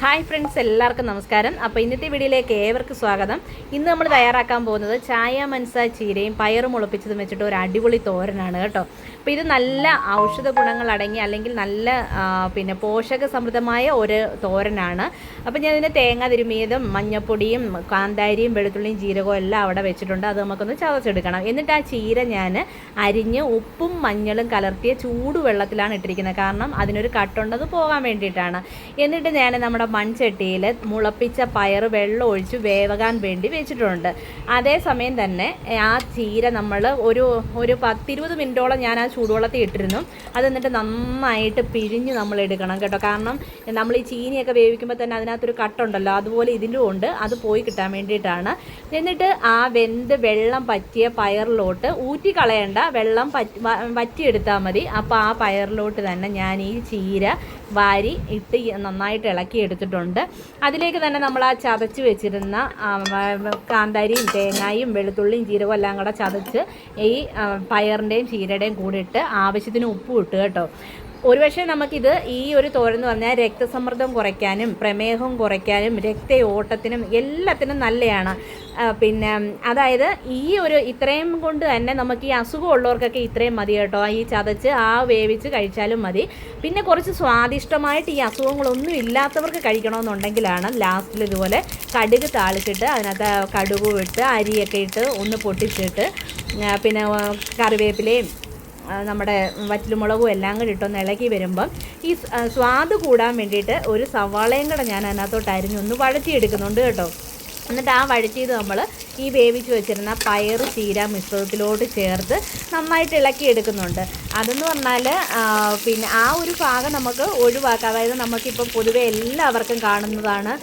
Hi friends എല്ലാവർക്കും നമസ്കാരം. അപ്പോൾ ഇന്നത്തെ വീഡിയോയിലേക്ക് ഏവർക്കും സ്വാഗതം. ഇന്ന് നമ്മൾ തയ്യാറാക്കാൻ പോകുന്നത് ചായ മനസ്സ ചീരയും പയറും മുളപ്പിച്ചതും വെച്ചിട്ട് ഒരു അടിപൊളി തോരനാണ് കേട്ടോ. അപ്പോൾ ഇത് നല്ല ഔഷധ ഗുണങ്ങൾ അടങ്ങി അല്ലെങ്കിൽ നല്ല പിന്നെ പോഷക സമൃദ്ധമായ ഒരു തോരനാണ്. അപ്പോൾ ഞാൻ ഇതിന് തേങ്ങ തിരുമിയതും മഞ്ഞപ്പൊടിയും കാന്താരിയും വെളുത്തുള്ളിയും ജീരകവും എല്ലാം അവിടെ വെച്ചിട്ടുണ്ട്. അത് നമുക്കൊന്ന് ചതച്ചെടുക്കണം. എന്നിട്ട് ആ ചീര ഞാൻ അരിഞ്ഞ് ഉപ്പും മഞ്ഞളും കലർത്തിയ ചൂടുവെള്ളത്തിലാണ് ഇട്ടിരിക്കുന്നത്. കാരണം അതിനൊരു കട്ടുണ്ടത് പോകാൻ വേണ്ടിയിട്ടാണ്. എന്നിട്ട് ഞാൻ നമ്മുടെ മൺചട്ടിയിൽ മുളപ്പിച്ച പയർ വെള്ളം ഒഴിച്ച് വേവകാൻ വേണ്ടി വെച്ചിട്ടുണ്ട്. അതേസമയം തന്നെ ആ ചീര നമ്മൾ ഒരു ഒരു പത്തിരുപത് മിനിറ്റോളം ഞാൻ ആ ചൂടുവെള്ളത്തിൽ ഇട്ടിരുന്നു. അത് എന്നിട്ട് നന്നായിട്ട് പിഴിഞ്ഞ് നമ്മൾ എടുക്കണം കേട്ടോ. കാരണം നമ്മൾ ഈ ചീനിയൊക്കെ വേവിക്കുമ്പോൾ തന്നെ അതിനകത്തൊരു കട്ടുണ്ടല്ലോ അതുപോലെ ഇതിലും ഉണ്ട്. അത് പോയി കിട്ടാൻ വേണ്ടിയിട്ടാണ്. എന്നിട്ട് ആ വെന്ത് വെള്ളം പറ്റിയ പയറിലോട്ട് ഊറ്റി കളയണ്ട വെള്ളം പറ്റി വറ്റിയെടുത്താൽ മതി. അപ്പോൾ ആ പയറിലോട്ട് തന്നെ ഞാൻ ഈ ചീര വാരി ഇട്ട് നന്നായിട്ട് ഇളക്കി എടുത്തിട്ടുണ്ട് അതിലേക്ക് തന്നെ നമ്മൾ ആ ചതച്ച് വെച്ചിരുന്ന കാന്താരിയും തേങ്ങായും വെളുത്തുള്ളിയും ജീരകവും എല്ലാം കൂടെ ചതച്ച് ഈ പയറിന്റെയും ചീരയുടെയും കൂടിയിട്ട് ആവശ്യത്തിന് ഉപ്പ് ഇട്ട് കേട്ടോ. ഒരുപക്ഷെ നമുക്കിത് ഈ ഒരു തോരെന്ന് പറഞ്ഞാൽ രക്തസമ്മർദ്ദം കുറയ്ക്കാനും പ്രമേഹം കുറയ്ക്കാനും രക്തയോട്ടത്തിനും എല്ലാത്തിനും നല്ലതാണ് പിന്നെ അതായത് ഈ ഒരു ഇത്രയും കൊണ്ട് തന്നെ നമുക്ക് ഈ അസുഖമുള്ളവർക്കൊക്കെ ഇത്രയും മതി കേട്ടോ. ഈ ചതച്ച് ആ വേവിച്ച് കഴിച്ചാലും മതി. പിന്നെ കുറച്ച് സ്വാദിഷ്ടമായിട്ട് ഈ അസുഖങ്ങളൊന്നും ഇല്ലാത്തവർക്ക് കഴിക്കണമെന്നുണ്ടെങ്കിലാണ് ലാസ്റ്റിൽ ഇതുപോലെ കടുക് താളിച്ചിട്ട് അതിനകത്ത് കടുകും ഇട്ട് അരിയൊക്കെ ഇട്ട് ഒന്ന് പൊട്ടിച്ചിട്ട് പിന്നെ കറിവേപ്പിലയും നമ്മുടെ വറ്റലുമുളകും എല്ലാം കൂടി ഇട്ടൊന്ന് ഇളക്കി വരുമ്പം ഈ സ്വാദ് കൂടാൻ വേണ്ടിയിട്ട് ഒരു സവാളയും കൂടെ ഞാൻ അതിനകത്തോട്ട് അരിഞ്ഞൊന്ന് വഴറ്റിയെടുക്കുന്നുണ്ട് കേട്ടോ. എന്നിട്ട് ആ വഴറ്റിയത് നമ്മൾ ഈ വേവിച്ച് വെച്ചിരുന്ന പയർ ചീര മിശ്രിതത്തിലോട്ട് ചേർത്ത് നന്നായിട്ട് ഇളക്കി എടുക്കുന്നുണ്ട് അതെന്ന് പറഞ്ഞാൽ പിന്നെ ആ ഒരു ഭാഗം നമുക്ക് ഒഴിവാക്കാം. അതായത് നമുക്കിപ്പോൾ പൊതുവെ എല്ലാവർക്കും കാണുന്നതാണ്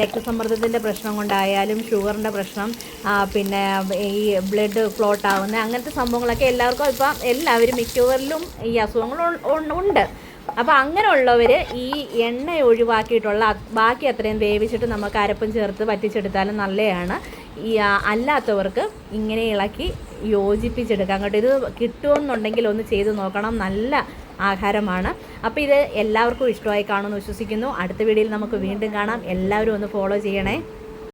രക്തസമ്മർദ്ദത്തിന്റെ പ്രശ്നം കൊണ്ടായാലും ഷുഗറിന്റെ പ്രശ്നം പിന്നെ ഈ ബ്ലഡ് ക്ലോട്ട് ആവുന്ന അങ്ങനത്തെ സംഭവങ്ങളൊക്കെ എല്ലാവർക്കും ഇപ്പം എല്ലാവരും മിക്കവരിലും ഈ അസുഖങ്ങൾ ഉണ്ട്. അപ്പോൾ അങ്ങനെയുള്ളവർ ഈ എണ്ണ ഒഴിവാക്കിയിട്ടുള്ള ബാക്കി അത്രയും വേവിച്ചിട്ട് നമുക്ക് അരപ്പും ചേർത്ത് വറ്റിച്ചെടുത്താലും നല്ലതാണ്. ഈ അല്ലാത്തവർക്ക് ഇങ്ങനെ ഇളക്കി യോജിപ്പിച്ചെടുക്കാം. കേട്ടോ ഇത് കിട്ടുമെന്നുണ്ടെങ്കിൽ ഒന്ന് ചെയ്ത് നോക്കണം. നല്ല ആഹാരമാണ്. അപ്പോൾ ഇത് എല്ലാവർക്കും ഇഷ്ടമായി കാണുമെന്ന് വിശ്വസിക്കുന്നു. അടുത്ത വീഡിയോയിൽ നമുക്ക് വീണ്ടും കാണാം. എല്ലാവരും ഒന്ന് ഫോളോ ചെയ്യണേ.